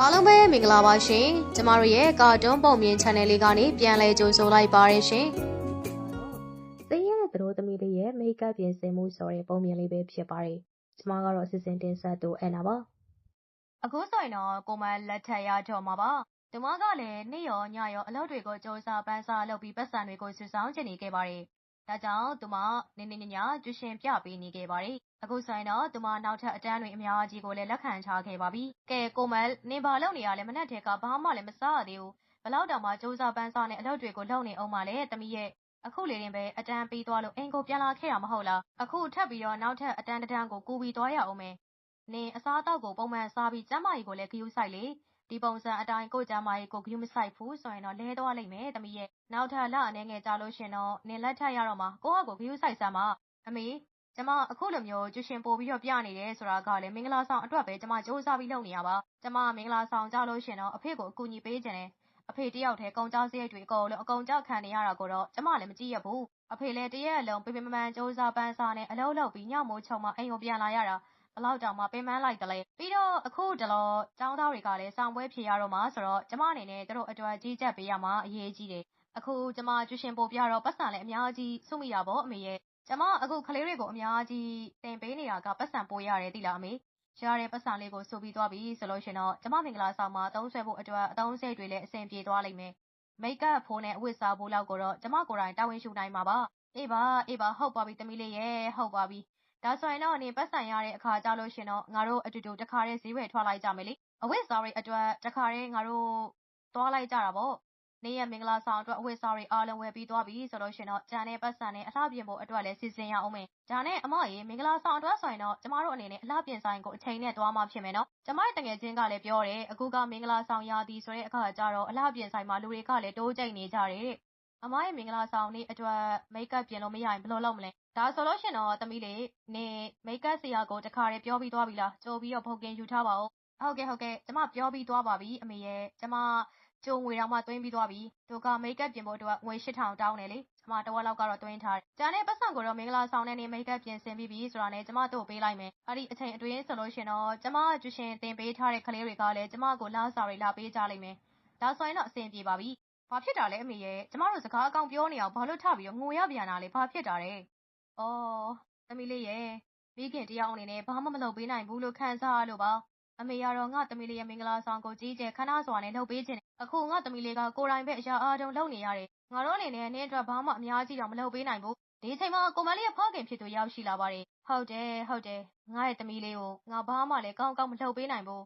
အားလုံးပဲမင်္ဂလာပါရှင်ကျမတို့ရဲ့ကာတွန်းပုံမြင် channel လေးကနေပြန်လဲကြိုဆိုလိုက်ပါရရှင်သင်ရဲ့သတို့သမီးလေးရဲ့မိတ်ကပ်ပြင်ဆင်မှုဆိုတဲ့ပုံမြင်လေးပဲဖြစ်ပါတယ်ကျမကတော့စီစဉ်တင်ဆက်တူအန်နာပါအခုဆိုရင်တော့ကိုမလက်ထက်ရတော့မှာပါဒီမကလည်းနေ့ရောညရောအလုပ်တွေကိုစ조사ပန်းစားလုပ်ပြီးပတ်စံတွေကိုစုဆောင်းချင်နေခဲ့ပါတယ် ဒါကြောင့် သူမ နေနေညညကျူရှင်ပြပေးနေခဲ့ပါတယ် အခုဆိုရင်တော့ သူမ နောက်ထပ် အတန်းတွေ အများကြီးကိုလည်း လက်ခံထားခဲ့ပါပြီ။ကဲ ကိုမနေဘာလုပ်နေရလဲ မနဲ့ထဲကဘာမှလည်း မစားရသေးဘူး။ဘလောက်တောင်မှစူးစမ်းပန်းစားနဲ့ အလုပ်တွေကို လုပ်နေအောင်ပါလေတမီးရဲ့ အခုလေရင်ပဲ အတန်းပြီးသွားလို့ အိမ်ကိုပြန်လာခဲ့တာ မဟုတ်လား အခု ထပ်ပြီးတော့ နောက်ထပ် အတန်းတန်းကို ကူပြီးသွားရအောင်မယ် နင် အစားအသောက်ကို ပုံမှန်စားပြီး ကျန်းမာရေးကိုလည်း ဂရုစိုက်လေ ဒီပုံစံအတိုင်း ကိုကျမ်းမာရေး ကိုဂရုမစိုက်ဘူးဆိုရင်တော့ လဲသွားလိမ့်မယ်သမီးရဲ့ နောက်ထပ် လအနေငယ်ကြလို့ရှင်တော့ နင်လက်ထပ်ရတော့မှာ ကိုယ့်ဟာကိုဂရုစိုက်စမ်းပါ အမေ ကျမ အခုလိုမျိုး ကျူရှင်ပို့ပြီးတော့ပြနေတယ်ဆိုတာကလည်း မင်္ဂလာဆောင်အတွက်ပဲ ကျမစူးစမ်းပြီးလုပ်နေရပါ ကျမ မင်္ဂလာဆောင်ကြလို့ရှင်တော့ အဖေကို အကူအညီပေးခြင်းနဲ့အဖေတယောက်တည်း ကုံကြောက်စရိတ်တွေအကုန်လုံး အကုန်ကြောက်ခံနေရတာကိုတော့ ကျမလည်း မကြည့်ရဘူး အဖေလည်း တရက်အလုံးပြပြမမှန်စူးစမ်းပန်းစားနဲ့ အလုံးလုံးပြီး ညမိုးချုံမှ အိမ်ကိုပြန်လာရတာ ဘလောက်တောင်မှပင်ပန်းလိုက်တလဲပြီးတော့အခုတလောចောင်းသားတွေကလည်းဆောင်ပွဲဖြေရတော့မှဆိုတော့ကျမအနေနဲ့တို့အတွက်ကြီးကြပ်ပေးရမှာအရေးကြီးတယ်အခုကျမကျူရှင်ပို့ပြတော့ပတ်စံလည်းအများကြီးစုမိတာပေါ့အမေရဲ့ကျမအခုကလေးတွေကိုအများကြီးတင်ပေးနေတာကပတ်စံပိုးရတယ်သိလားအမေရတဲ့ပတ်စံလေးကိုစုပြီးသွားပြီဆိုလို့ရှင်တော့ကျမမင်္ဂလာဆောင်မှာအသုံးဆွဲဖို့အတွက်အသုံးစရိတ်တွေလည်းအဆင်ပြေသွားလိမ့်မယ်မိတ်ကပ်ဖိုးနဲ့အဝတ်စားဖို့လောက်ကိုတော့ကျမကိုယ်တိုင်တာဝန်ယူနိုင်မှာပါအေးပါအေးပါဟုတ်ပါပြီသမီးလေးရဲ့ဟုတ်ပါပြီ ဒါဆိုရင်တော့နေပတ်စံရတဲ့အခါကြလို့ရှင်တော့ငါတို့အတူတူတခါတည်းဈေးဝယ်ထွက်လိုက်ကြမယ်လေအဝတ်စားတွေအတွက်တခါတည်းငါတို့သွားလိုက်ကြတာပေါ့နေ့ရက်မင်္ဂလာဆောင်အတွက်အဝတ်စားတွေအားလုံးဝယ်ပြီးသွားပြီဆိုလို့ရှင်တော့ဂျန်နဲ့ပတ်စံနဲ့အလှပြင်ဖို့အတွက်လည်းစီစဉ်ရအောင်မယ်။ဂျန်နဲ့အမရေမင်္ဂလာဆောင်အတွက်ဆိုရင်တော့ကျမတို့အနေနဲ့အလှပြင်ဆိုင်ကိုအချိန်နဲ့သွားမှဖြစ်မယ်နော်။ကျမရဲ့တငယ်ချင်းကလည်းပြောတယ်အခုကမင်္ဂလာဆောင်ရာသီဆိုတဲ့အခါကျတော့အလှပြင်ဆိုင်မှာလူတွေကလည်းတိုးကြိတ်နေကြတယ်။အမရဲ့မင်္ဂလာဆောင်နေ့အတွက်မိတ်ကပ်ပြင်လို့မရရင်ဘယ်လိုလုပ်မလဲ။ ဒါဆိုလို့ရှင်တော့ သမီးလေးနေမိတ်ကပ်ဆရာကို တခါတည်း ပြောပြီးသွားပြီလား။ကြိုပြီးတော့ ဘုတ်ကင်ယူထားပါဦး။ဟုတ်ကဲ့ ဟုတ်ကဲ့ ကျမ ပြောပြီးသွားပါပြီ အမေရဲ့ကျမ ကြိုငွေတောင်မှ သွင်းပြီးသွားပြီ။သူက မိတ်ကပ်ပြင်ဖို့အတွက် ငွေ8000တောင်းတယ်လေ။ကျမ တဝက်လောက်ကတော့ သွင်းထားတယ်။ကျန်တဲ့ပတ်စံကိုတော့ မင်္ဂလာဆောင်တဲ့နေ့ မိတ်ကပ်ပြင်ဆင်ပြီးပြီဆိုတာနဲ့ ကျမတို့ပေးလိုက်မယ်။အဲ့ဒီအချိန်အတွင်းဆိုလို့ရှင်တော့ ကျမ ကျူရှင်တင်ပေးထားတဲ့ ကလေးတွေကလည်း ကျမကိုလာစာတွေ လာပေးကြလိမ့်မယ်။ဒါဆိုရင်တော့ အဆင်ပြေပါပြီ။ဘာဖြစ်တာလဲ အမေရဲ့ကျမတို့ စကားအကောင်ပြောနေအောင်ဘာလို့ ထပြီးတော့ ငိုရပြန်တာလဲ ဘာဖြစ်တာလဲ။ အော် သမီးလေးရဲ့မိခင်တယောက်အနေနဲ့ ဘာမှမလုပ်ပေးနိုင်ဘူးလို့ ခံစားရလို့ပါ အမေကတော့ ငါသမီးလေးရဲ့ မင်္ဂလာဆောင်ကို ကြီးကျယ်ခမ်းနားစွာနဲ့ လုပ်ပေးခြင်းအခု ငါသမီးလေးက ကိုယ်တိုင်ပဲ အရာအားလုံးလုပ်နေရတယ် ငါတို့အနေနဲ့ နင်းအတွက် ဘာမှ အများကြီးတော့ မလုပ်ပေးနိုင်ဘူး ဒီအချိန်မှာ ကိုမလေးရဲ့ဖခင်ဖြစ်သူ ရောက်ရှိလာပါတယ် ဟုတ်တယ် ဟုတ်တယ် ငါရဲ့သမီးလေးကို ငါဘာမှလည်း ကောင်းကောင်း မလုပ်ပေးနိုင်ဘူး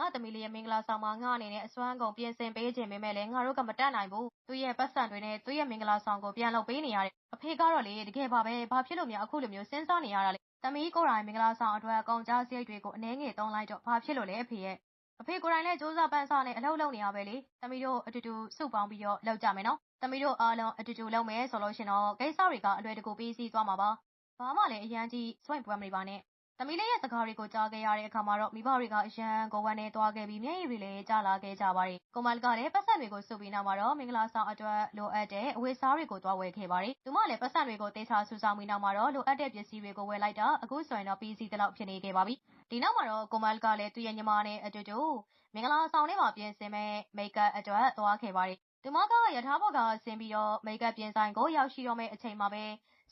ငါသမီးလေးရဲ့မင်္ဂလာဆောင်မှာငါအနေနဲ့အစွမ်းကုန်ပြင်ဆင်ပေးခြင်းပေမဲ့လည်းငါတို့ကမတတ်နိုင်ဘူးသူရဲ့ပတ်စံတွေနဲ့သူရဲ့မင်္ဂလာဆောင်ကိုပြန်လုပ်ပေးနေရတယ်အဖေကတော့လေတကယ်ပါပဲဘာဖြစ်လို့များအခုလိုမျိုးစဉ်းစားနေရတာလဲသမီးကိုယ်တိုင်မင်္ဂလာဆောင်အတွက်ကုန်ကြစရိတ်တွေကိုအနှဲငယ်သုံးလိုက်တော့ဘာဖြစ်လို့လဲအဖေရဲ့အဖေကိုယ်တိုင်လည်းစူးစမ်းပန်းစားနဲ့အလုပ်လုပ်နေရပဲလေသမီးတို့အတူတူစုပေါင်းပြီးတော့လုပ်ကြမယ်နော်သမီးတို့အားလုံးအတူတူလုပ်မယ်ဆိုလို့ရှင်တော့ကိစ္စတွေကအလွယ်တကူပြီးစီးသွားမှာပါဘာမှလည်းအရန်ကြီးစွန့်ပွဲမနေပါနဲ့ သမီးလေးရဲ့စကားတွေကို ကြားခဲ့ရတဲ့အခါမှာတော့ မိဘတွေက အရန်ကို ဝမ်းနဲ့သွားခဲ့ပြီး မျက်ရည်တွေလည်း ကျလာခဲ့ကြပါတယ်။ကိုမလကလည်းပတ်စံတွေကိုစုပြီးနောက်မှာတော့ မင်္ဂလာဆောင်အတွက် လိုအပ်တဲ့ အဝတ်စားတွေကို သွားဝယ်ခဲ့ပါတယ်။သူမလည်းပတ်စံတွေကိုတေချာဆူဆောင်ပြီးနောက်မှာတော့ လိုအပ်တဲ့ပစ္စည်းတွေကို ဝယ်လိုက်တာ အခုဆိုရင်တော့ ပြီးစီးသလောက်ဖြစ်နေခဲ့ပါပြီ။ဒီနောက်မှာတော့ ကိုမလကလည်း သူ့ရဲ့ညီမနဲ့အတူတူ မင်္ဂလာဆောင်ထဲမှာ ပြင်ဆင်မဲ့မိတ်ကပ်အတွက် သွားခဲ့ပါတယ်။သူမက ရထားဘော်ကဆင်းပြီးတော့ မိတ်ကပ်ပြင်ဆိုင်ကို ရောက်ရှိတော့မယ့်အချိန်မှာပဲ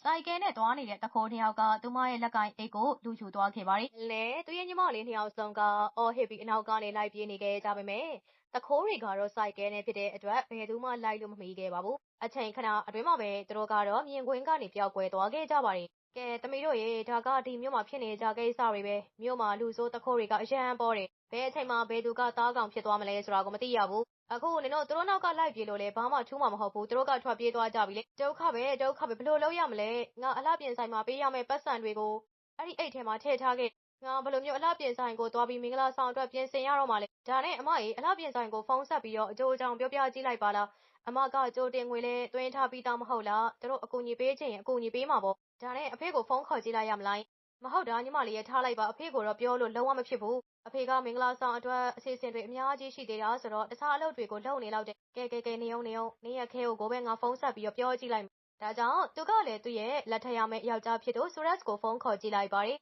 ဆိုင်ကဲနဲ့သွားနေတဲ့တခိုးနှစ်ယောက်က သူမရဲ့လက်ကင်အိတ်ကိုလူချူသွားခဲ့ပါတယ်။လဲသူရဲ့ ညီမလေးနှစ်ယောက်ဆုံးက အော်ဟစ်ပြီး အနောက်ကနေ လိုက်ပြေးနေခဲ့ကြပါမယ်။တခိုးတွေကတော့ ဆိုင်ကဲနဲ့ဖြစ်တဲ့အတွက် ဘယ်သူမှ လိုက်လို့မမီခဲ့ပါဘူး။အချိန်ခဏအတွင်းမှာပဲ သူတို့ကတော့ မြင်ကွင်းကနေ ပျောက်ကွယ်သွားခဲ့ကြပါတယ်။ကဲ သမီးတို့ရေ ဒါက ဒီမြို့မှာဖြစ်နေကြကိစ္စတွေပဲ မြို့မှာ လူဆိုးတခိုးတွေက အရန်ပေါ်တယ် ဘယ်အချိန်မှာ ဘယ်သူက သားကောင်ဖြစ်သွားမလဲဆိုတာကို မသိရဘူး အခုနင်တို့ သူတို့နောက်က လိုက်ပြေလို့လေဘာမှထူးမှာမဟုတ်ဘူး သူတို့က ထွက်ပြေးသွားကြပြီလေ ဒုက္ခပဲ ဒုက္ခပဲဘလို့လုပ်ရမလဲ ငါ အလှပြင်ဆိုင်မှာ ပေးရမယ့်ပတ်စံတွေကို အဲ့ဒီအိတ်ထဲမှာ ထည့်ထားခဲ့ငါ ဘယ်လိုမျိုး အလှပြင်ဆိုင်ကိုသွားပြီး မင်္ဂလာဆောင်အတွက် ပြင်ဆင်ရတော့မှလဲ ဒါနဲ့ အမကြီးအလှပြင်ဆိုင်ကို ဖုန်းဆက်ပြီးတော့ အကျိုးအကြောင်း ပြောပြကြည့်လိုက်ပါလား အမက ကြိုတင်ငွေလဲတွင်းထားပြီးသား မဟုတ်လား သူတို့ အကူအညီပေးချင်ရင် အကူအညီပေးမှာပေါ့ ဒါနဲ့ အဖေကို ဖုန်းခေါ်ကြည့်လိုက်ရမလား မဟုတ်တာ ညီမလေးရထားလိုက်ပါ အဖေကိုတော့ ပြောလို့ လုံးဝမဖြစ်ဘူး အဖေကမင်္ဂလာဆောင်အတွက်အစီအစဉ်တွေအများကြီးရှိသေးတာဆိုတော့တခြားအလုပ်တွေကိုလုပ်နေလောက်တဲ့ကဲကဲကဲနေအောင်နေအောင်နေရခဲကိုကိုပဲငါဖုန်းဆက်ပြီးတော့ပြောကြည့်လိုက်ဒါကြောင့်သူကလည်းသူ့ရဲ့လက်ထက်ရမယ့်ယောက်ျားဖြစ်သူဆူရက်စ်ကိုဖုန်းခေါ်ကြည့်လိုက်ပါတယ်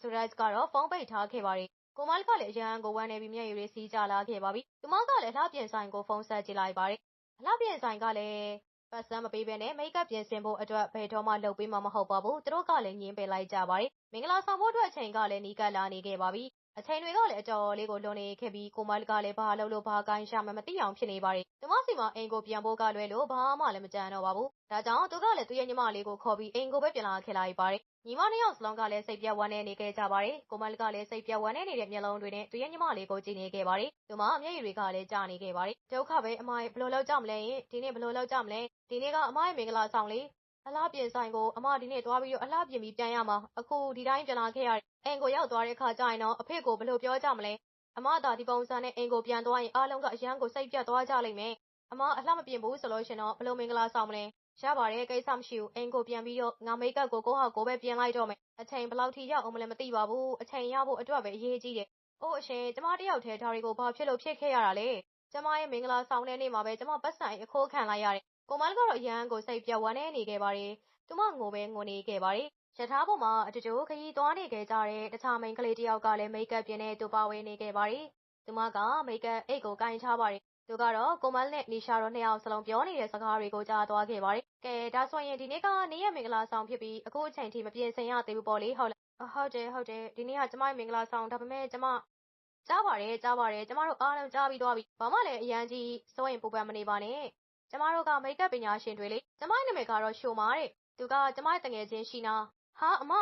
ဆူရက်စ်ကတော့ဖုန်းပိတ်ထားခဲ့ပါတယ်ကိုမလ်ကလည်းအရန်ကိုဝမ်းနေပြီးမျက်ရည်တွေစီးကျလာခဲ့ပါပြီ။သူမကလည်းအလှပြင်ဆိုင်ကိုဖုန်းဆက်ကြည့်လိုက်ပါတယ်။အလှပြင်ဆိုင်ကလည်းပတ်စံမပေးဘဲနဲ့မိတ်ကပ်ပြင်ဆင်ဖို့အတွက်ဘယ်တော့မှလုပ်ပေးမှာမဟုတ်ပါဘူး။သူတို့ကလည်းငင်းပယ်လိုက်ကြပါတယ်။မင်္ဂလာဆောင်ဖို့အတွက်အချိန်ကလည်းနီးကပ်လာနေခဲ့ပါပြီ။ အချိန်တွေကလည်း အတော်လေးကို လွန်နေခဲ့ပြီး ကိုမလ်ကလည်း ဘာလုပ်လို့ ဘာကိုင်းရှာမှမသိအောင် ဖြစ်နေပါတယ်။သူမစီမှာ အိမ်ကိုပြန်ဖို့ကလွဲလို့ ဘာမှလည်း မကြံတော့ပါဘူး။ဒါကြောင့် သူကလည်း သူ့ရဲ့ ညီမလေးကိုခေါ်ပြီး အိမ်ကိုပဲ ပြန်လာခဲ့လိုက်ပါတယ်။ညီမနှစ်ယောက်စလုံးကလည်း စိတ်ပြတ်ဝမ်းနည်းနေခဲ့ကြပါတယ်။ကိုမလ်ကလည်း စိတ်ပြတ်ဝမ်းနည်းနေတဲ့ မျက်လုံးတွေနဲ့ သူ့ရဲ့ ညီမလေးကို ကြည့်နေခဲ့ပါတယ်။သူမ မျက်ရည်တွေကလည်း ကျနေခဲ့ပါတယ်။ဒုက္ခပဲ အမရဲ့ဘယ်လိုလုပ်ကြမလဲ။ဒီနေ့ ဘယ်လိုလုပ်ကြမလဲ။ဒီနေ့က အမရဲ့ မင်္ဂလာဆောင်လေ။ အလှပြင်ဆိုင်ကို အမ ဒီနေ့သွားပြီးတော့ အလှပြင်ပြီး ပြန်ရမှာ။အခု ဒီတိုင်း ပြန်လာခဲ့ရတယ်။အိမ်ကိုရောက်သွားတဲ့အခါကျရင်တော့ အဖေကို ဘယ်လိုပြောကြမလဲ။အမသာ ဒီပုံစံနဲ့ အိမ်ကိုပြန်သွားရင် အားလုံးက အရန်ကို စိတ်ပြတ်သွားကြလိမ့်မယ်။အမ အလှမပြင်ဘူးဆိုလို့ရှင်တော့ ဘယ်လို မင်္ဂလာဆောင်မလဲ။ရပါတယ် ကိစ္စမရှိဘူး အိမ်ကိုပြန်ပြီးတော့ ငါ မိတ်ကပ်ကို ကိုဟာကိုပဲ ပြင်လိုက်တော့မယ် အချိန် ဘယ်လောက်ထိ ရောက်အောင်မလဲ မသိပါဘူး အချိန်ရဖို့အတွက်ပဲ အရေးကြီးတယ် အိုး အရှင် ကျမတယောက်တည်း ဒါတွေကို ဘာဖြစ်လို့ ဖြစ်ခဲ့ရတာလဲ ကျမရဲ့ မင်္ဂလာဆောင်တဲ့နေ့မှာပဲ ကျမပတ်စံအခိုးခံလိုက်ရတယ် ကိုမလ်ကတော့အရန်ကိုစိတ်ပြတ်ဝမ်းနေနေခဲ့ပါတယ်သူမငိုပဲငိုနေခဲ့ပါတယ်ရထားပေါ်မှာအတူတူခရီးသွားနေခဲ့ကြတဲ့တခြားမိန်းကလေးတယောက်ကလည်းမိတ်ကပ်ပြင်နေသူပါဝင်နေခဲ့ပါတယ်သူမကမိတ်ကပ်အိတ်ကိုကင်ထားပါတယ်သူကတော့ကိုမလ်နဲ့နီရှာတို့နှစ်ယောက်စလုံးပြောနေတဲ့စကားတွေကိုကြားသွားခဲ့ပါတယ်။ကဲဒါဆိုရင်ဒီနေ့ကနေ့ရက်မင်္ဂလာဆောင်ဖြစ်ပြီးအခုအချိန်ထိမပြင်ဆင်ရသေးဘူးပေါ့လေဟုတ်လား။ဟုတ်တယ်ဟုတ်တယ်ဒီနေ့ကကျမရဲ့မင်္ဂလာဆောင်ဒါပေမဲ့ကျမကြားပါတယ်ကြားပါတယ်ကျမတို့အားလုံးကြားပြီးသွားပြီ။ဘာမှလည်းအရန်ကြီးစိုးရင်ပူပန်မနေပါနဲ့။ ကျမတို့ကမိတ်ကပ်ပညာရှင်တွေလေ။ကျမရဲ့နာမည်ကတော့ရှိုမာတဲ့။သူကကျမရဲ့တငယ်ချင်းရှိနာ။ဟာအမ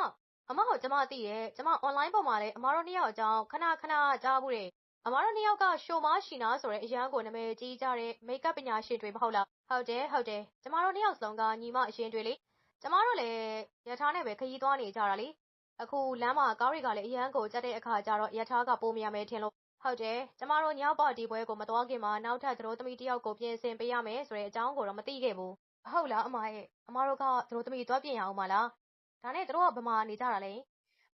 အမကိုကျမသိတယ်။ကျမ online ပေါ်မှာလည်းအမတို့နှစ်ယောက်အကြောင်းခဏခဏကြားဘူးတယ်အမတို့နှစ်ယောက်ကရှိုမရှိနာဆိုတဲ့အရန်ကိုနာမည်ကြီးကြတဲ့မိတ်ကပ်ပညာရှင်တွေမဟုတ်လားဟုတ်တယ်ဟုတ်တယ်ကျမတို့နှစ်ယောက်စလုံးကညီမအရင်တွေလေကျမတို့လည်းရထားနဲ့ပဲခရီးသွားနေကြတာလေအခုလမ်းမှာကားတွေကလည်းအရန်ကိုကြက်တဲ့အခါကျတော့ရထားကပိုးမရမယ်ထင်လို့ ဟုတ်တယ် ကျမတို့ညောက်ပါတီပွဲကို မသွားခင်မှာ နောက်ထပ် သတို့သမီးတယောက်ကို ပြင်ဆင်ပေးရမယ်ဆိုတဲ့အကြောင်းကိုတော့ မသိခဲ့ဘူး ဟုတ်လား အမရဲ့ အမတို့က သတို့သမီး သွားပြင်ရအောင်မလား ဒါနဲ့တို့က ဘယ်မှာနေကြတာလဲ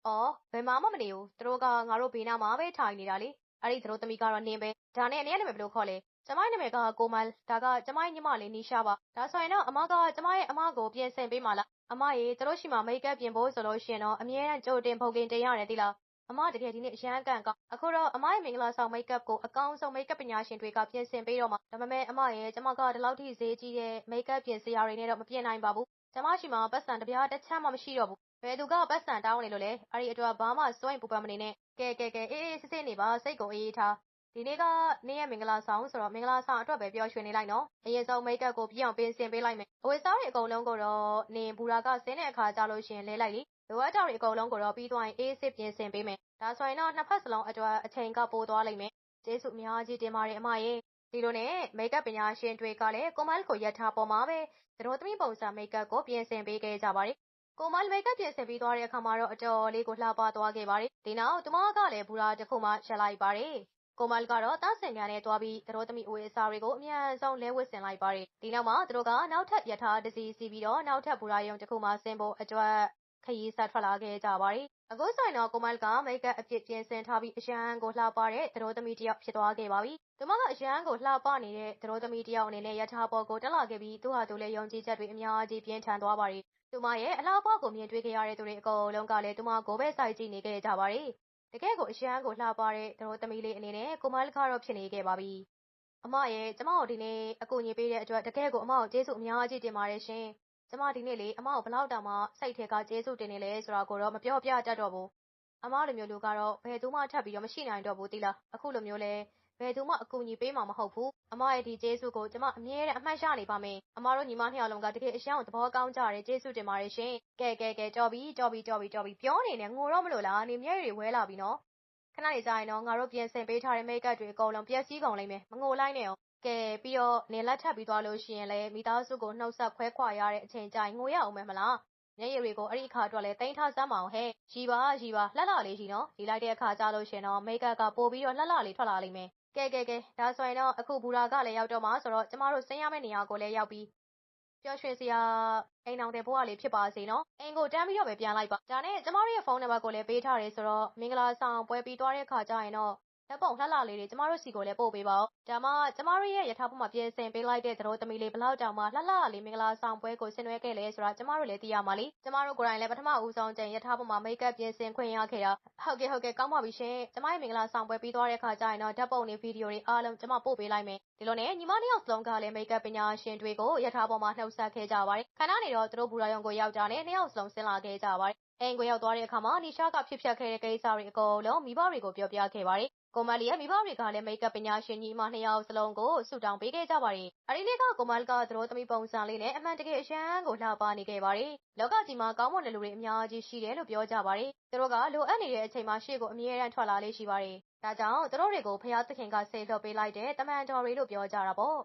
အော် ဘယ်မှာမှ မနေဘူးတို့က ငါတို့ဘေးနားမှာပဲ ထိုင်နေတာလေ အဲ့ဒီ သတို့သမီးကတော့ နင်းပဲ ဒါနဲ့အနေနဲ့နာမည် ဘယ်လိုခေါ်လဲ ကျမရဲ့နာမည်က ကိုမလ်ဒါက ကျမရဲ့ညီမလေး နီရှာပါ ဒါဆိုရင်တော့ အမက ကျမရဲ့အမကို ပြင်ဆင်ပေးမှာလား အမရေတို့ရှိမှာ မိတ်ကပ်ပြင်ဖို့ဆိုလို့ရှိရင်တော့ အမြဲတမ်း ကြိုတင်ဖုန်ကင်တင်ရတယ်တိလား အမ တကယ် ဒီနေ့အရန်ကန်ကောင်း အခုတော့ အမရဲ့ မင်္ဂလာဆောင် မိတ်ကပ်ကို အကောင်းဆုံး မိတ်ကပ်ပညာရှင်တွေက ပြင်ဆင်ပေးတော့မှာ ဒါပေမဲ့ အမရဲ့ကျမက ဒီလောက်ထိ ဈေးကြီးတဲ့ မိတ်ကပ်ပြင်စရာတွေနဲ့တော့ မပြင်နိုင်ပါဘူး ကျမရှိမှာပတ်စံတပြားတစ်ချမ်းမှ မရှိတော့ဘူး ဘယ်သူကပတ်စံတောင်းနေလို့လဲ အဲ့ဒီအတွက် ဘာမှစွန့်ပူပန်မနေနဲ့ ကဲ ကဲ ကဲ အေးအေးစစ်စစ်နေပါ စိတ်ကို အေးအေးထား ဒီနေ့က နေ့ရက်မင်္ဂလာဆောင်ဆိုတော့ မင်္ဂလာဆောင်အတွက်ပဲ ပျော်ရွှင်နေလိုက်နော် အရင်ဆုံး မိတ်ကပ်ကို ပြည့်အောင်ပင်ဆင်ပေးလိုက်မယ် အဝတ်စားတွေ အကုန်လုံးကိုတော့ နင် ဘူရာကဆင်းတဲ့အခါကြလို့ရှင် လဲလိုက်လी လိုအပ်တာတွေအကုန်လုံးကိုတော့ပြီးသွားရင်အေးစစ်ပြင်ဆင်ပေးမယ်ဒါဆိုရင်တော့နှစ်ဖက်စလုံးအတွက်အချိန်ကပိုသွားလိမ့်မယ်ကျေးဇူးအများကြီးတင်ပါတယ်အမရေဒီလိုနဲ့မိတ်ကပ်ပညာရှင်တွေကလည်းကိုမလ်ကိုရထားပေါ်မှာပဲသတို့သမီးပုံစံမိတ်ကပ်ကိုပြင်ဆင်ပေးခဲ့ကြပါတယ်ကိုမလ်မိတ်ကပ်ပြင်ဆင်ပြီးသွားတဲ့အခါမှာတော့အတော်လေးကိုလှပသွားခဲ့ပါတယ်ဒီနောက်သူမကလည်းဘူရာတစ်ခုမှရှက်လိုက်ပါတယ်ကိုမလ်ကတော့တားဆင်ကန်နဲ့သွားပြီးသတို့သမီးအဝေးအစားတွေကိုအမြန်ဆုံးလဲဝစ်ဆင်လိုက်ပါတယ်ဒီနောက်မှာသူတို့ကနောက်ထပ်ယထာတစီစီပြီးတော့နောက်ထပ်ဘူရာယုံတစ်ခုမှဆင်ဖို့အတွက် ခရီးဆက်ထွက်လာခဲ့ကြပါတယ် အခုဆိုင်တော့ ကိုမလ်က မိတ်ကပ်အပြစ်ပြင်ဆင်ထားပြီး အရန်ကိုလှပတဲ့ သတို့သမီးတယောက် ဖြစ်သွားခဲ့ပါပြီ သူမက အရန်ကိုလှပနေတဲ့ သတို့သမီးတယောက်အနေနဲ့ယထာပေါ်ကို တက်လာခဲ့ပြီး သူဟာသူလည်း ယုံကြည်ချက်တွေ အများကြီး ပြင်းထန်သွားပါတယ် သူမရဲ့ အလားအပကို မြင်တွေ့ခဲ့ရတဲ့သူတွေ အကုန်လုံးကလည်း သူမကိုပဲ စိုက်ကြည့်နေခဲ့ကြပါတယ် တကယ့်ကို အရန်ကိုလှပတဲ့ သတို့သမီးလေးအနေနဲ့ ကိုမလ်ကတော့ ဖြစ်နေခဲ့ပါပြီ အမရဲ့ကျမတို့ဒီနေ့ အကူအညီပေးတဲ့အတွက် တကယ့်ကို အမကို ကျေးဇူးအများကြီးတင်ပါတယ်ရှင် ကျမဒီနေ့လေအမကိုဘလောက်တောင်မှစိတ်ထဲကကျေးဇူးတင်နေလဲဆိုတာကိုတော့မပြောပြတတ်တော့ဘူးအမလိုမျိုးလူကတော့ဘယ်သူမှထပ်ပြီးတော့မရှိနိုင်တော့ဘူးတိလားအခုလိုမျိုးလဲဘယ်သူမှအကူအညီပေးမှာမဟုတ်ဘူးအမရဲ့ဒီကျေးဇူးကိုကျမအမြဲတမ်းအမှတ်ရနေပါမယ်အမတို့ညီမနှစ်ယောက်လုံးကတကယ်အရှမ်းကိုသဘောကောင်းကြတယ်ကျေးဇူးတင်ပါတယ်ရှင်ကဲကဲကဲကြော်ပြီးကြော်ပြီးကြော်ပြီးကြော်ပြီးပြောနေနဲ့ငိုတော့မလို့လားနေမျက်ရည်တွေဝဲလာပြီနော်ခဏနေကြရင်တော့ငါတို့ပြင်ဆင်ပေးထားတဲ့မိတ်ကပ်တွေအကုန်လုံးပျက်စီးကုန်လိမ့်မယ်မငိုလိုက်နဲ့အောင် ကဲပြီးတော့နေလက်ထပ်ပြီးသွားလို့ရှိရင်လည်း မိသားစုကိုနှုတ်ဆက်ခွဲခွာရတဲ့အချိန်ကြိုင် ငိုရအောင်မယ်မလား မျက်ရည်တွေကို အဲ့ဒီအခါအတွက်လည်းတင်ထားစမ်းမအောင်ဟဲ့ရီပါရီပါ လှလှလေးကြီးနော်ဒီလိုက်တဲ့အခါကြလို့ရှင်တော့ မိတ်ကပ်က ပို့ပြီးတော့ လှလှလေး ထွက်လာလိမ့်မယ် ကဲကဲကဲ ဒါဆိုရင်တော့ အခု ဘူရာကလည်း ရောက်တော့မှဆိုတော့ ကျမတို့ ဆင်းရမယ့်နေရာကိုလည်း ရောက်ပြီးပျော်ရွှင်စရာ အိမ်အောင်တဲ့ဘဝလေး ဖြစ်ပါစေနော် အိမ်ကို တန်းပြီးတော့ပဲ ပြန်လိုက်ပါ ဒါနဲ့ ကျမတို့ရဲ့ ဖုန်းနံပါတ်ကိုလည်း ပေးထားတယ်ဆိုတော့ မင်္ဂလာဆောင်ပွဲပြီးသွားတဲ့အခါကျရင်တော့ ဓာတ်ပုံလှလှလေးတွေကျမတို့စီကိုလည်းပို့ပေးပါဦးဒါမှကျမတို့ရဲ့ရထားပေါ်မှာပြင်ဆင်ပေးလိုက်တဲ့သတို့သမီးလေးဘလောက်တောင်မှလှလှလေးမင်္ဂလာဆောင်ပွဲကိုဆင်နွှဲခဲ့လဲဆိုတာကျမတို့လည်းသိရမှာလीကျမတို့ကိုယ်တိုင်လည်းပထမဦးဆုံးချိန်ရထားပေါ်မှာမိတ်ကပ်ပြင်ဆင်ခွင့်ရခဲ့တာဟုတ်ကဲ့ဟုတ်ကဲ့ကောင်းပါပြီရှင်ကျမရဲ့မင်္ဂလာဆောင်ပွဲပြီးသွားတဲ့အခါကျရင်တော့ဓာတ်ပုံတွေဗီဒီယိုတွေအားလုံးကျမပို့ပေးလိုက်မယ်ဒီလိုနဲ့ညီမနှစ်ယောက်စလုံးကလည်းမိတ်ကပ်ပညာရှင်တွေကိုရထားပေါ်မှာနှုတ်ဆက်ခဲ့ကြပါတယ်ခဏနေတော့သူတို့ဘူရာယုံကိုရောက်ကြတဲ့နှစ်ယောက်စလုံးဆင်းလာခဲ့ကြပါတယ်အိမ်ကိုရောက်သွားတဲ့အခါမှာနီရှာကဖြစ်ဖြတ်ခဲ့တဲ့ကိစ္စတွေအကုန်လုံးမိဘတွေကိုပြောပြခဲ့ပါတယ် ကိုမလီရဲ့မိဘတွေကလည်း မိတ်ကပ်ပညာရှင်ကြီးမနှစ်ယောက်စလုံးကို ဆုတောင်းပေးခဲ့ကြပါတယ်။အဲဒီနေ့က ကိုမလကသတို့သမီးပုံစံလေးနဲ့ အမှန်တကယ် အရှမ်းကိုလှပနေခဲ့ပါတယ်။လောကကြီးမှာ ကောင်းမွန်တဲ့လူတွေ အများကြီးရှိတယ်လို့ ပြောကြပါတယ်။သူတို့က လိုအပ်နေတဲ့အချိန်မှာ ရှေ့ကို အမြဲတမ်းထွက်လာလေးရှိပါတယ်။ဒါကြောင့် သူတို့တွေကိုဖျားသခင်ကဆေလွှတ်ပေးလိုက်တဲ့တမန်တော်တွေလို့ ပြောကြတာပေါ့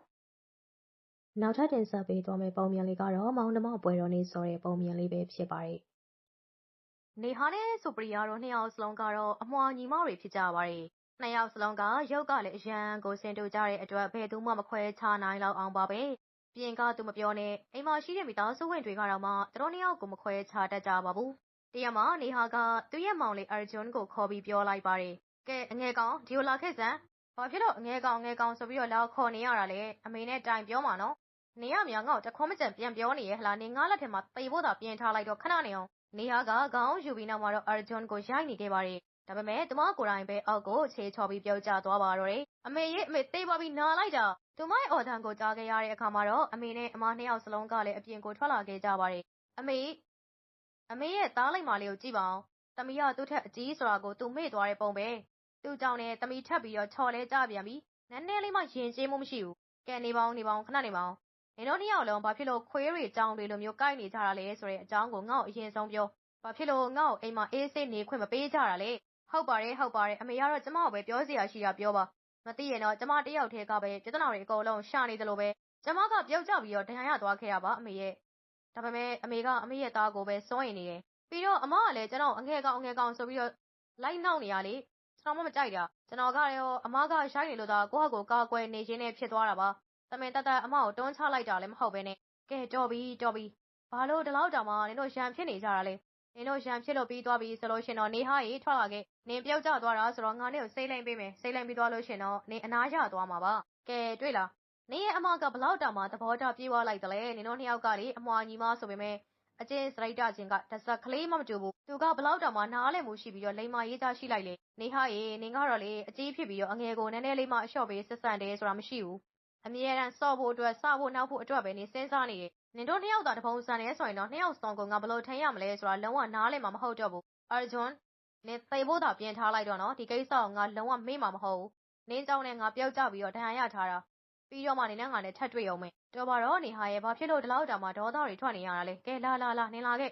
။နောက်ထပ်တင်ဆက်ပေးသွားမယ့် ပုံမြင်လေးကတော့ မောင်နှမပွဲတော်နေ့ဆိုတဲ့ ပုံမြင်လေးပဲ ဖြစ်ပါတယ်။နေဟာနဲ့ ဆိုပရီယာတို့ နှစ်ယောက်စလုံးကတော့ အမွှာညီမတွေ ဖြစ်ကြပါတယ် နှစ်ယောက်စလုံးက ရုပ်ကလည်း အရန်ကို ဆင်တူကြတဲ့အတွက် ဘယ်သူမှ မခွဲခြားနိုင်လောက်အောင်ပါပဲ။ပြင်က သူမပြောနဲ့ အိမ်မှာရှိတဲ့ မိသားစုဝင်တွေကတော့မှ သူတို့နှစ်ယောက်ကို မခွဲခြားတတ်ကြပါဘူး။တရက်မှာ နေဟာက သူ့ရဲ့မောင်လေးအာဂျွန်းကိုခေါ်ပြီး ပြောလိုက်ပါတယ်။ကဲ အငယ်ကောင် ဒီလိုလာခဲ့စမ်း။ဘာဖြစ်လို့ အငယ်ကောင် အငယ်ကောင်ဆိုပြီးတော့လာခေါ်နေရတာလဲ။အမေနဲ့တိုင်ပြောမှာနော်။နေရမြငေါ့တခွန်းမကြံပြန်ပြောနေရဲ့ဟလားနေငါလက်ထဲမှာတိတ်ဖို့သာ ပြင်ထားလိုက်တော့ ခဏနေအောင်။နေဟာက ခေါင်းယူပြီးနောက်မှာတော့အာဂျွန်းကို ရိုက်နေခဲ့ပါတယ် ဒါပေမဲ့ သူမကိုယ်တိုင်ပဲ အောက်ကို ခြေချော်ပြီး ပြုတ်ကျသွားပါတော့တယ်။အမေရေ အမေ သေပါပြီ နာလိုက်တာ။သူမရဲ့ အော်သံကို ကြားခဲ့ရတဲ့အခါမှာတော့ အမေနဲ့ အမ နှစ်ယောက်စလုံးကလည်း အပြင်ကို ထွက်လာခဲ့ကြပါတယ်။အမေအမေရဲ့ သားလိမ္မာလေးကို ကြည့်ပါဦး။သမီးက သူ့ထက်အကြီးဆိုတာကို သူမေ့သွားတဲ့ပုံပဲ။သူ့ကြောင့်နဲ့သမီး ထပ်ပြီးတော့ ချော်လဲကြပြန်ပြီ။နည်းနည်းလေးမှ ယဉ်ကျေးမှုမရှိဘူး။ကဲ နေပါဦး နေပါဦး ခဏနေပါဦး။နင်တို့နှစ်ယောက်လုံး ဘာဖြစ်လို့ ခွေးတွေ ကြောင်တွေလိုမျိုး ကိုက်နေကြတာလဲဆိုတဲ့အကြောင်းကို ငါ့ကို အရင်ဆုံးပြော။ဘာဖြစ်လို့ ငါ့ကို အိမ်မှာ အေးဆေး နေခွင့်မပေးကြတာလဲ ဟုတ်ပါတယ်ဟုတ်ပါတယ်အမေကတော့ ကျမကိုပဲ ပြောစရာရှိတာပြောပါ မသိရင်တော့ ကျမတယောက်တည်းကပဲ ပြဿနာတွေအကုန်လုံး ရှာနေတယ်လို့ပဲ ကျမက ပြုတ်ကျပြီးတော့ ဒဏ်ရာရသွားခဲ့တာပါ အမေရဲ့ ဒါပေမဲ့အမေက အမေရဲ့သားကိုပဲစွန့်ရင်နေတယ် ပြီးတော့ အမကလည်း ကျွန်တော်အငယ်ကောင် အငယ်ကောင်ဆိုပြီးတော့ လိုက်နှောက်နေရလေ ကျွန်တော်မမကြိုက်တာ ကျွန်တော်ကရော အမကရှိုင်းနေလို့သာ ကိုယ့်ဟာကိုယ် ကာကွယ်နေခြင်းနဲ့ ဖြစ်သွားတာပါသမင်တတအမကို တွန်းချလိုက်တာလည်း မဟုတ်ပဲနဲ့ ကဲ တော်ပြီ တော်ပြီ ဘာလို့ ဒီလောက်တောင်မှ နင်တို့ရံဖြစ်နေကြတာလဲ နင်တို့ရံဖြစ်လို့ပြီးသွားပြီဆိုလို့ရှင်တော့နေဟာကြီးထွက်လာခဲ့နင်ပြုတ်ကျသွားတာဆိုတော့ငါနင့်ကိုစိတ်လိမ့်ပေးမယ်စိတ်လိမ့်ပြီးသွားလို့ရှင်တော့နင်အနာရသွားမှာပါကဲတွေ့လားနင်ရဲ့အမကဘလောက်တောင်မှသဘောထားပြေးသွားလိုက်တယ်လေနင်တို့နှစ်ယောက်ကလေအမွာညီမဆိုပေမဲ့အကျဉ်းစရိုက်တာချင်းကတစက်ကလေးမှမတူဘူးသူကဘလောက်တောင်မှနားလည်မှုရှိပြီးတော့လိမ္မာရေးသားရှိလိုက်လေနေဟာရေနင်ကတော့လေအကြီးဖြစ်ပြီးတော့အငယ်ကိုနည်းနည်းလေးမှအလျှော့ပေးဆက်ဆံတယ်ဆိုတာမရှိဘူးအမြဲတမ်းစော့ဖို့အတွက်စဖို့နောက်ဖို့အတွက်ပဲနေစဉ်းစားနေတယ် နင်တို့နှစ်ယောက်သာ တပုံစံနဲ့ဆိုရင်တော့ နှစ်ယောက်စုံကငါဘလို့ထင်ရမလဲဆိုတာ လုံးဝနားလည်မှာ မဟုတ်တော့ဘူး အာဂျွန်နင်သိဖို့သာ ပြင်ထားလိုက်တော့နော် ဒီကိစ္စကို ငါ လုံးဝမေ့မှာမဟုတ်ဘူး နင်းကြောင့်နဲ့ငါ ပျောက်ကြပြီးတော့ ဒဏ်ရာရထားတာ ပြီးတော့မှနေနဲ့ငါနဲ့ ထပ်တွေ့အောင်မယ် တော်ပါတော့ နေဟာရဲ့ဘာဖြစ်လို့ ဒီလောက်တောင်မှ ဒေါသတွေ ထွက်နေရတာလဲ ကဲ လာ လာ လာ နင်လာခဲ့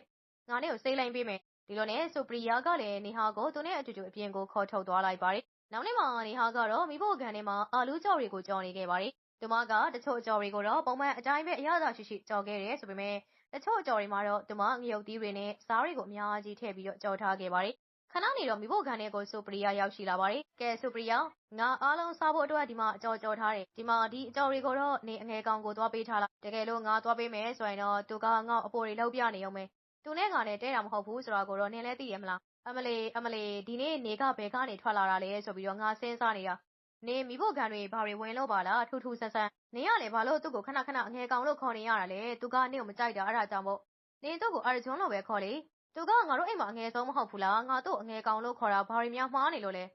ငါနဲ့ကိုစိတ်လိမ့်ပေးမယ် ဒီလိုနဲ့ ဆိုပရီယာကလည်း နေဟာကို သူနဲ့အတူတူ အပြင်ကို ခေါ်ထုတ်သွားလိုက်ပါတယ် နောက်နေ့မှာ နေဟာကတော့မိဖို့ကန်ထဲမှာ အာလူးကြော်တွေကို ကြော်နေခဲ့ပါတယ် သူမက တချို့အကြော်တွေကိုတော့ ပုံမှန်အတိုင်းပဲ အရသာရှိရှိ ကြော်ခဲ့တယ်ဆိုပေမဲ့တချို့အကြော်တွေမှာတော့ သူမ ငရုတ်သီးတွေနဲ့စားတွေကို အများကြီးထည့်ပြီးတော့ကြော်ထားခဲ့ပါတယ် ခဏနေတော့မိဖို့ခန်းထဲကို ဆိုပရီယာ ရောက်ရှိလာပါတယ်။ကဲ ဆိုပရီယာ ငါ အားလုံးစားဖို့အတွက် ဒီမှာ အကြော်ကြော်ထားတယ်။ဒီမှာ ဒီအကြော်တွေကိုတော့ နေအငယ်ကောင်ကို သွားပေးထားလိုက်။တကယ်လို့ ငါသွားပေးမယ်ဆိုရင်တော့ သူကငါ့အပေါ်တွေလောက်ပြနေအောင်မယ်။သူနဲ့ငါနဲ့တဲတာမဟုတ်ဘူးဆိုတာကိုတော့ နင်လည်း သိရမလား။အမလီအမလီဒီနေ့ နေက ဘယ်ကနေ ထွက်လာတာလဲဆိုပြီးတော့ ငါ စဉ်းစားနေတာ။ နေမိဖို့ခံတွေ ဘာတွေ ဝင်လို့ပါလား ထူးထူးဆန်းဆန်း။နေရလေဘာလို့ သူ့ကို ခဏခဏ အငယ်ကောင်လို့ ခေါ်နေရတာလဲ။သူကနေကို မကြိုက်တာ အဲ့ဒါကြောင့်ပေါ့။နေသူ့ကိုအာရဂျွန်းလို့ပဲ ခေါ်လေ သူက ငါတို့အိမ်မှာ အငယ်ဆုံး မဟုတ်ဘူးလား ငါတို့အငယ်ကောင်လို့ ခေါ်တာ ဘာတွေများ မှားနေလို့လဲ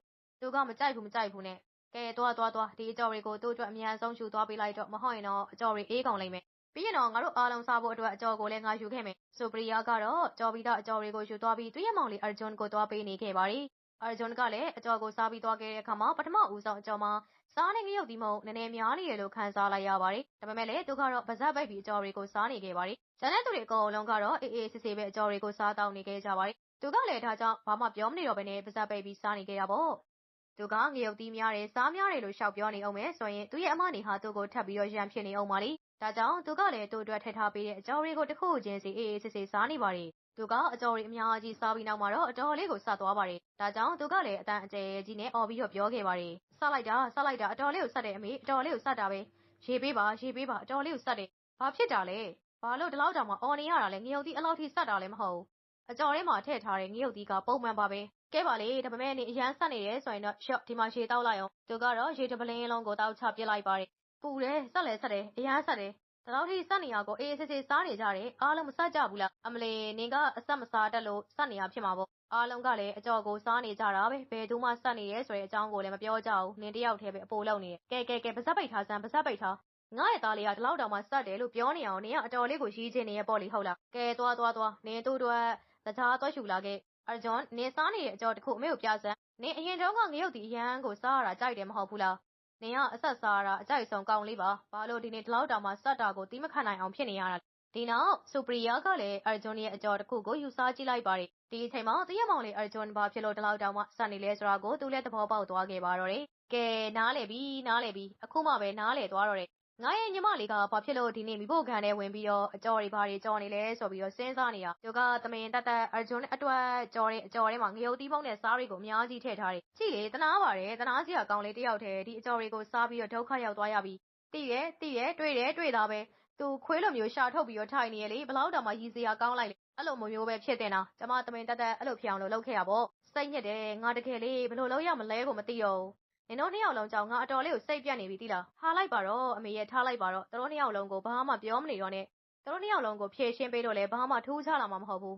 သူက မကြိုက်ဘူး မကြိုက်ဘူးနဲ့ ကဲ သွားသွားသွား ဒီအကြော်တွေကို သူ့အတွက် အများဆုံး ယူသွားပေးလိုက်တော့ မဟုတ်ရင်တော့ အကြော်တွေ အေးကောင်လိမ့်မယ် ပြီးရင်တော့ ငါတို့အားလုံး စားဖို့အတွက် အကြော်ကိုလည်း ငါယူခဲ့မယ် ဆိုပရီယာကတော့ ကြော်ပြီးသား အကြော်တွေကို ယူသွားပြီး သူ့ရဲ့မောင်လေးအာဂျွန်ကို သွားပေးနေခဲ့ပါတယ် အာဂျွန်ကလည်း အကြော်ကို စားပြီးသွားခဲ့တဲ့အခါမှာ ပထမဦးဆုံးအကြော်မှာစားနေငရုတ်ဒီမုံနည်းနည်းများနေတယ်လို့ ခံစားလိုက်ရပါတယ် ဒါပေမဲ့လည်း သူကတော့ ပါဇက်ပိတ်ပြီး အကြော်တွေကို စားနေခဲ့ပါတယ် ကျန်တဲ့သူတွေအကုန်လုံးကတော့ အေးအေးဆေးဆေးပဲ အကြော်တွေကို စားတောင်းနေခဲ့ကြပါတယ်။သူကလည်း ဒါကြောင့် ဘာမှပြောမနေတော့ဘဲနဲ့ပါးစပ်ပိတ်ပြီး စားနေခဲ့တာပေါ့။သူက ငရုတ်သီးများတယ်၊စားများတယ်လို့ လျှောက်ပြောနေဦးမယ်ဆိုရင် သူ့ရဲ့ အမနေဟာ သူ့ကို ထပ်ပြီးတော့ရန်ဖြစ်နေဦးမှာလေ။ဒါကြောင့် သူကလည်း သူ့အတွက် ထည့်ထားပေးတဲ့ အကြော်တွေကိုတခုချင်းစီ အေးအေးဆေးဆေး စားနေပါတယ်။ သူကအကြော်တွေအများကြီးစားပြီးနောက်မှာတော့အတော်လေးကိုစသွားပါတယ်။ဒါကြောင့်သူကလည်းအတန်အကျယ်ကြီးနဲ့အော်ပြီးတော့ပြောခဲ့ပါတယ်။စလိုက်တာစလိုက်တာအတော်လေးကိုစတယ်အမေအတော်လေးကိုစတာပဲ။ရေပေးပါရေပေးပါအတော်လေးကိုစတယ်။ဘာဖြစ်တာလဲဘာလို့ဒီလောက်တောင်မှအော်နေရတာလဲငရုတ်သီးအလောက်ထိစက်တာလည်းမဟုတ်ဘူးအကြော်ထဲမှာထည့်ထားတဲ့ငရုတ်သီးကပုံမှန်ပါပဲကဲပါလေဒါပေမဲ့နေအရန်ဆက်နေတယ်ဆိုရင်တော့ရှော့ဒီမှာရေတောက်လိုက်အောင်သူကတော့ရေတပလင်းလုံးကိုတောက်ချပစ်လိုက်ပါတယ်ပူတယ်ဆက်လဲဆက်တယ်အရန်ဆက်တယ် ဒါတော့ဒီစက်နေရကို အေးစစ်စစ်စားနေကြတယ် အားလုံးမစကြဘူးလား အမလီနင်က အဆက်မစားတတ်လို့စက်နေရဖြစ်မှာပေါ့ အားလုံးကလည်း အကြော်ကို စားနေကြတာပဲ ဘယ်သူမှစက်နေရဲဆိုတဲ့ အကြောင်းကိုလည်း မပြောကြဘူး နင်တယောက်တည်းပဲ အပိုလုံးနေတယ် ကဲ ကဲကဲပါဇက်ပိတ်ထားစမ်း ပါဇက်ပိတ်ထား ငါ့ရဲ့သားလေးက ဒီလောက်တောင်မှစက်တယ်လို့ ပြောနေအောင်နင်က အတော်လေးကိုရီးချင်းနေရပေါ့လေ ဟုတ်လား ကဲ သွား သွား သွား နင်တို့တော့တခြားသွားရှူလာခဲ့ အာဂျွန် နင်စားနေတဲ့ အကြော်တစ်ခု အမေကို ပြစမ်း နင် အရင်တုန်းက ငရုတ်တီအရန်ကို စားရတာ ကြိုက်တယ် မဟုတ်ဘူးလား နင်ကအဆက်စားရတာ အကြိုက်ဆုံးကောင်းလေးပါ ဘာလို့ ဒီနေ့ ဒီလောက်တောင်မှစက်တာကိုတီးမခံနိုင်အောင် ဖြစ်နေရတာဒီနောက်ဆူပရီယာကလည်း အာဂျွန်ရဲ့ အကြော်တစ်ခုကို ယူစားကြည့်လိုက်ပါတယ် ဒီအချိန်မှာတရက်မောင်လေး အာဂျွန် ဘာဖြစ်လို့ ဒီလောက်တောင်မှစက်နေလဲဆိုတာကို သူလည်း သဘောပေါက်သွားခဲ့ပါတော့တယ် ကဲ နားလေပြီ နားလေပြီ အခုမှပဲ နားလေသွားတော့တယ် ငါရဲ့ညီမလေးကဘာဖြစ်လို့ဒီနေ့မိဖို့ခံထဲဝင်ပြီးတော့အကြော်တွေဘာတွေကြော်နေလဲဆိုပြီးတော့စဉ်းစားနေတာသူကသမင်တက်တက်အာဂျွန်အတွက်ကြော်တဲ့အကြော်ထဲမှာငရုတ်သီးပုံးနဲ့စားတွေကိုအများကြီးထည့်ထားတယ်ကြည့်လေတနာပါတယ်တနာစရာကောင်းလေးတယောက်တည်းဒီအကြော်တွေကိုစားပြီးတော့ဒုက္ခရောက်သွားရပြီတိရဲတိရဲတွေ့တယ်တွေ့တာပဲသူခွေးလိုမျိုးရှာထုတ်ပြီးတော့ထိုင်နေရလေဘလောက်တောင်မှရည်စရာကောင်းလိုက်လေအဲ့လိုမျိုးမျိုးပဲဖြစ်တင်တာကျမသမင်တက်တက်အဲ့လိုဖြစ်အောင်လို့လုပ်ခဲ့ရပေါ့စိတ်ညစ်တယ်ငါတကယ်လေးဘယ်လိုလုပ်ရမလဲကိုမသိတော့ဘူး နင်တို့နှစ်ယောက်လုံးကြောင့် ငါအတော်လေးကို စိတ်ပြတ်နေပြီတိလား ထားလိုက်ပါတော့ အမေရဲ့ ထားလိုက်ပါတော့ သူတို့နှစ်ယောက်လုံးကို ဘာမှ ပြောမနေတော့နဲ့ သူတို့နှစ်ယောက်လုံးကို ဖြည့်ရှင်းပေးလို့လည်း ဘာမှ ထူးခြားလာမှာ မဟုတ်ဘူး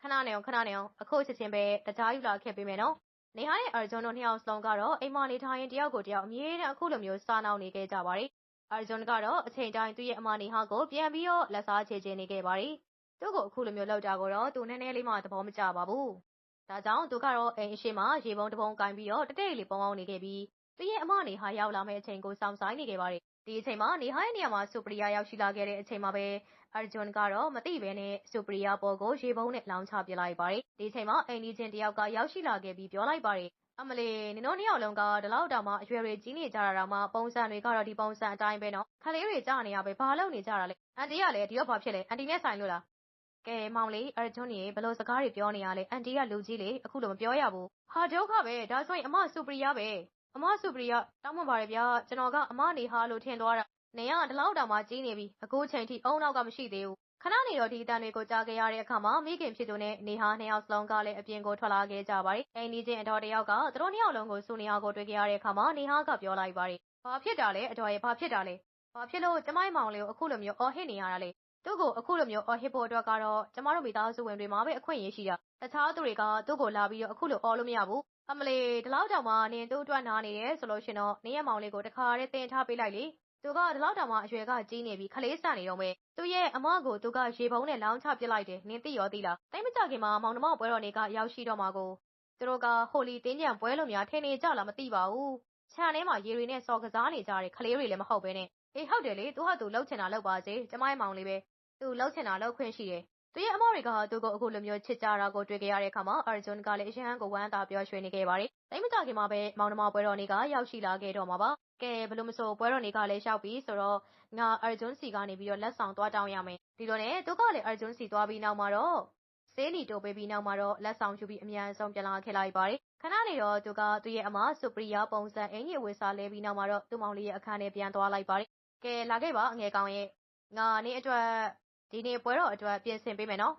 ခဏနေအောင်ခဏနေအောင်အခုချက်ချင်းပဲတကြားယူလာခဲ့ပေးမယ်နော် နေဟာနဲ့ အာဂျွန်တို့ နှစ်ယောက်စလုံးကတော့ အိမ်မနေထိုင်ရင်တယောက်ကိုတယောက် အမြဲတမ်း အခုလိုမျိုး စားနှောင်းနေခဲ့ကြပါတယ် အာဂျွန်ကတော့ အချိန်တိုင်း သူ့ရဲ့ အမနေဟာကို ပြန်ပြီးတော့ လက်စားချေချင်နေခဲ့ပါတယ် သူ့ကို အခုလိုမျိုးလောက်တာကိုတော့ သူနည်းနည်းလေးမှ သဘောမကျပါဘူး ဒါကြောင့်သူကတော့အိမ်အရှိမရေပုံးတပုံးကင်ပြီးတော့တတိတ်လေးပုံအောင်နေခဲ့ပြီးသူရဲ့အမနေဟာရောက်လာမယ့်အချိန်ကိုစောင့်ဆိုင်နေခဲ့ပါတယ်။ဒီအချိန်မှာနေဟာရဲ့နေရာမှာဆူပရီယာရောက်ရှိလာခဲ့တဲ့အချိန်မှာပဲအာဂျွန်ကတော့မသိဘဲနဲ့ဆူပရီယာပေါ်ကိုရေပုံးနဲ့လောင်းချပစ်လိုက်ပါတယ်။ဒီအချိန်မှာအိမ်ဒီချင်းတယောက်ကရောက်ရှိလာခဲ့ပြီးပြောလိုက်ပါတယ်။အမလီနင်တို့နှစ်ယောက်လုံးကဒီလောက်တောင်မှအရွယ်တွေကြီးနေကြတာတော့မှပုံစံတွေကတော့ဒီပုံစံအတိုင်းပဲနော်။ခလေးတွေကြားနေရပဲဘာလုပ်နေကြတာလဲ။အန်တီကလည်းဒီတော့ဘာဖြစ်လဲ။အန်တီနဲ့ဆိုင်လို့လား။ ကဲမောင်လေးအာဂျွန်ကြီးဘလို့စကားတွေပြောနေရလဲ။အန်တီကလူကြီးလေအခုလိုမပြောရဘူး။ဟာဒုက္ခပဲဒါဆိုရင်အမဆူပရီယာပဲအမစုပရိယတောင်းပန်ပါတယ်ဗျာကျွန်တော်ကအမနေဟာလို့ထင်သွားတာနေရဒီလောက်တောင်မှကြီးနေပြီအခုချိန်ထိအုံနောက်ကမရှိသေးဘူးခဏနေတော့ဒီအတန်တွေကိုကြားခဲ့ရတဲ့အခါမှာမိခင်ဖြစ်သူနဲ့နေဟာနှစ်ယောက်စလုံးကလည်းအပြင်ကိုထွက်လာခဲ့ကြပါတယ်အိမ်နီးချင်းအတော်တယောက်ကသူတို့နှစ်ယောက်လုံးကိုစူနေအောင်ကိုတွေ့ခဲ့ရတဲ့အခါမှာနေဟာကပြောလိုက်ပါတယ်ဘာဖြစ်တာလဲအတော်ရဲ့ဘာဖြစ်တာလဲဘာဖြစ်လို့ကျမမောင်လေးကိုအခုလိုမျိုးအော်ဟစ်နေရတာလဲ သူ့ကို အခုလိုမျိုး အော်ဟစ်ဖို့အတွက်ကတော့ ကျမတို့မိသားစုဝင်တွေမှာပဲ အခွင့်အရေးရှိတာ တခြားသူတွေက သူ့ကိုလာပြီးတော့ အခုလို အော်လို့မရဘူး အမလီဒီလောက်တောင်မှ နင်သူ့အတွက်နားနေတယ်ဆိုလို့ရှင်တော့ နင်ရဲ့မောင်လေးကို တခါတည်းတင်ထားပေးလိုက်လေ သူက ဒီလောက်တောင်မှ အရွယ်ကကြီးနေပြီခလေးစနေတော့မယ်သူရဲ့အမကို သူက ရေပုံးနဲ့ လောင်းချပစ်လိုက်တယ် နင်သိရောသိလားတိတ်မကြခင်မှာ မောင်နှမပွဲတော်တွေကရောက်ရှိတော့မှာကို သူတို့က ဟိုလီတင်းကြံပွဲလို့များ ထင်နေကြလား မသိပါဘူး ခြံထဲမှာ ရေတွေနဲ့စော်ကစားနေကြတဲ့ခလေးတွေလည်း မဟုတ်ပဲနဲ့ အေး ဟုတ်တယ်လေ သူကသူလှုပ်ချင်တာလှုပ်ပါစေ ကျမရဲ့မောင်လေးပဲ သူလှုပ်ချင်တာလှုပ်ခွင့်ရှိတယ် သူရဲ့ အမတွေက သူ့ကို အခုလိုမျိုး ချစ်ကြတာကို တွေ့ကြရတဲ့အခါမှာအာဂျွန်ကလည်း အရန်ကို ဝမ်းသာပျော်ရွှင်နေခဲ့ပါတယ်။တိတ်မကြခင်မှာပဲ မောင်နှမပွဲတော်နေ့က ရောက်ရှိလာခဲ့တော့မှာပါ။ကဲဘလို့မဆို ပွဲတော်နေ့ကလည်း ရောက်ပြီဆိုတော့ ငါအာဂျွန်စီကနေပြီးတော့လက်ဆောင်သွားတောင်းရမယ်။ဒီလိုနဲ့ သူကလည်းအာဂျွန်စီသွားပြီးနောက်မှာတော့ ဆေးလီတိုပေးပြီးနောက်မှာတော့ လက်ဆောင်ယူပြီး အမြန်ဆုံး ပြန်လာခဲ့လိုက်ပါတယ်။ခဏနေတော့ သူက သူ့ရဲ့အမဆူပရီယာပုံစံ အင်ကြီးဝေစားလဲပြီးနောက်မှာတော့ သူ့မောင်လေးရဲ့အခန်းထဲ ပြန်သွားလိုက်ပါတယ်။ကဲ လာခဲ့ပါ အငယ်ကောင်ရဲ့ ငါနေ့အတွက် ဒီနေ့ပွဲတော်အတွက် ပြင်ဆင်ပေးမယ်နော်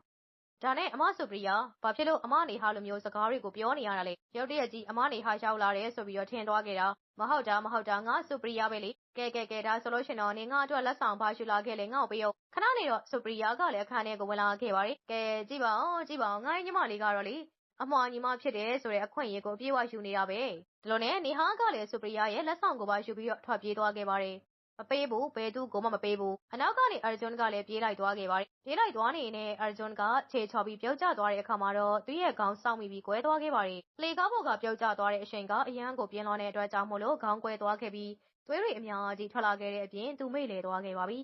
ဒါနဲ့ အမစုပရိယာဘာဖြစ်လို့ အမနေဟာလိုမျိုး စကားတွေကို ပြောနေရတာလဲ ရုတ်တရက်ကြီး အမနေဟာ ရောက်လာတယ်ဆိုပြီးတော့ ထင်သွားခဲ့တာ မဟုတ်တာမဟုတ်တာ ငါစုပရိယာပဲလေ ကဲကဲကဲ ဒါဆိုလို့ရှင်တော့နေငါအတွက် လက်ဆောင်ပါရှူလာခဲ့လေငါ့ကိုပေးရောခဏနေတော့စုပရိယာကလည်း အခန်းထဲကို ဝင်လာခဲ့ပါတယ် ကဲ ကြည့်ပါဦး ကြည့်ပါဦး ငါညီမလေးကတော့လေ အမွာညီမဖြစ်တယ်ဆိုတဲ့ အခွင့်အရေးကို အပြည့်အဝယူနေတာပဲ ဒီလိုနဲ့ နေဟာကလည်းစုပရိယာရဲ့ လက်ဆောင်ကိုပါယူပြီးတော့ ထွက်ပြေးသွားခဲ့ပါတယ် မပေးဘူး ဘယ်သူကိုမှ မပေးဘူး အနောက်ကနေအာဂျွန်ကလည်း ပြေးလိုက်သွားခဲ့ပါတယ် ပြေးလိုက်သွားနေနဲ့အာဂျွန်ကခြေချော်ပြီး ပြုတ်ကျသွားတဲ့အခါမှာတော့ သူ့ရဲ့ခေါင်းစောင့်မိပြီး ကွဲသွားခဲ့ပါတယ်လေကားပေါ်က ပြုတ်ကျသွားတဲ့အချိန်က အရန်ကိုပြင်းလွန်တဲ့အတွက်ကြောင့်မို့လို့ ခေါင်းကွဲသွားခဲ့ပြီး သွေးတွေအများကြီး ထွက်လာခဲ့တဲ့အပြင် သူမိလေသွားခဲ့ပါပြီ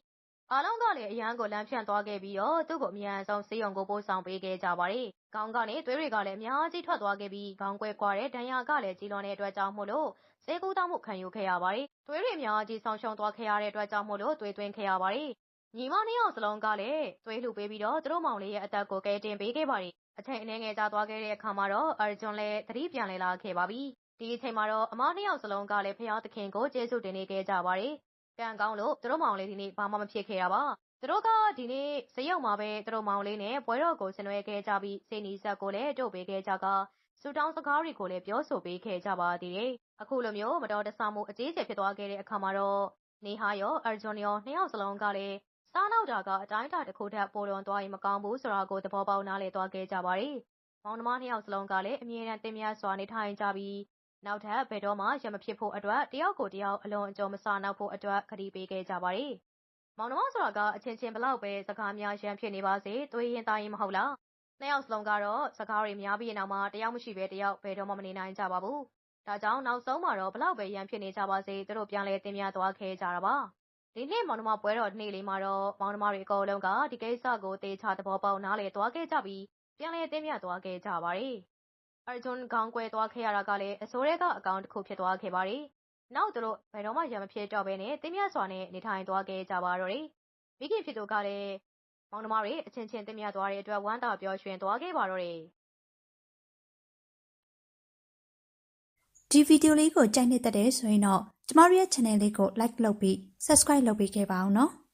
အားလုံးကလည်း အရန်ကိုလမ်းဖြန့်သွားခဲ့ပြီးတော့ သူ့ကို အမြန်ဆုံးစေးရုံကို ပို့ဆောင်ပေးခဲ့ကြပါတယ်။ခေါင်းကနေ သွေးတွေကလည်း အများကြီးထွက်သွားခဲ့ပြီး ခေါင်းကွဲကွာတဲ့ ဒဏ်ရာကလည်း ကြီးလွန်တဲ့အတွက်ကြောင့်မို့လို့ ဆေးကူးတောင်းမှု ခံယူခဲ့ရပါတယ်။သွေးတွေအများကြီးဆောင်ရှုံသွားခဲ့ရတဲ့အတွက်ကြောင့်မို့လို့ သွေးသွင်းခဲ့ရပါတယ်။ညီမနှစ်ယောက်စလုံးကလည်း သွေးလှူပေးပြီးတော့ သူတို့မောင်လေးရဲ့အသက်ကို ကယ်တင်ပေးခဲ့ပါတယ်။အချိန်အနည်းငယ်ကြာသွားခဲ့တဲ့အခါမှာတော့အာဂျွန်လည်း သတိပြန်လည်လာခဲ့ပါပြီ။ဒီအချိန်မှာတော့ အမနှစ်ယောက်စလုံးကလည်းဖျားသခင်ကို ကျေးဇူးတင်နေခဲ့ကြပါတယ်။ ကံကောင်းလို့သူတို့မောင်လေးဒီနေ့ဘာမှမဖြစ်ခဲ့တာပါသူတို့ကဒီနေ့ဇေယုံမှာပဲသူတို့မောင်လေးနဲ့ပွဲတော်ကိုဆင်နွှဲခဲ့ကြပြီးစေနီဆက်ကိုလည်းတို့ပေးခဲ့ကြကစူတောင်းစကားတွေကိုလည်းပြောဆိုပေးခဲ့ကြပါသေးတယ်။အခုလိုမျိုးမတော်တဆမှုအကြီးအကျယ်ဖြစ်သွားခဲ့တဲ့အခါမှာတော့နေဟာရောအာဂျွန်ရောနှစ်ယောက်စလုံးကလည်းစားနောက်တာကအတိုင်းအတာတစ်ခုထက်ပိုလွန်သွားရင်မကောင်းဘူးဆိုတာကိုသဘောပေါက်နားလည်သွားခဲ့ကြပါတယ်။မောင်နှမနှစ်ယောက်စလုံးကလည်းအမြဲတမ်းတင်မြတ်စွာနေထိုင်ကြပြီး နောက်ထပ် ဘယ်တော့မှရမဖြစ်ဖို့အတွက်တယောက်ကိုတယောက် အလွန်အကျွံမစာနောက်ဖို့အတွက် ကတိပေးခဲ့ကြပါတယ်။မောင်နှမဆိုတာက အချင်းချင်းဘလောက်ပဲ စကားများ ရန်ဖြစ်နေပါစေတွေးရင်တိုင်းရင်မဟုတ်လား။နှစ်ယောက်စလုံးကတော့ စကားတွေများပြီးနောက်မှာတယောက်မရှိပဲတယောက် ဘယ်တော့မှ မနေနိုင်ကြပါဘူး။ဒါကြောင့် နောက်ဆုံးမှာတော့ဘလောက်ပဲ ရန်ဖြစ်နေကြပါစေ သူတို့ ပြန်လဲတင်မြတ်သွားခဲ့ကြတာပါ။ဒီနေ့မောင်နှမပွဲတော် နေ့လေးမှာတော့ မောင်နှမတွေ အကုန်လုံးက ဒီကိစ္စကိုတေချာ သဘောပေါက် နားလည်သွားခဲ့ကြပြီး ပြန်လဲတင်မြတ်သွားခဲ့ကြပါတယ်။ အာဂျွန်ခေါင်းကွဲသွားခဲ့ရတာကလည်း အစိုးရက အကောင့်တစ်ခု ဖြစ်သွားခဲ့ပါတယ်။နောက် သူတို့ ဘယ်တော့မှရမဖြစ်တော့ဘဲနဲ့တင်မြတ်စွာနဲ့ နေထိုင်သွားခဲ့ကြပါတော့တယ်။မိခင်ဖြစ်သူကလည်း မောင်နှမတွေ အချင်းချင်းတင်မြတ်သွားတဲ့အတွက် ဝမ်းသာပျော်ရွှင်သွားခဲ့ပါတော့တယ်။ဒီဗီဒီယိုလေးကို ကြိုက်နှစ်သက်တယ်ဆိုရင်တော့ ကျမတို့ရဲ့ channel လေးကို like လုပ်ပြီး subscribe လုပ်ပေးခဲ့ပါအောင်နော်။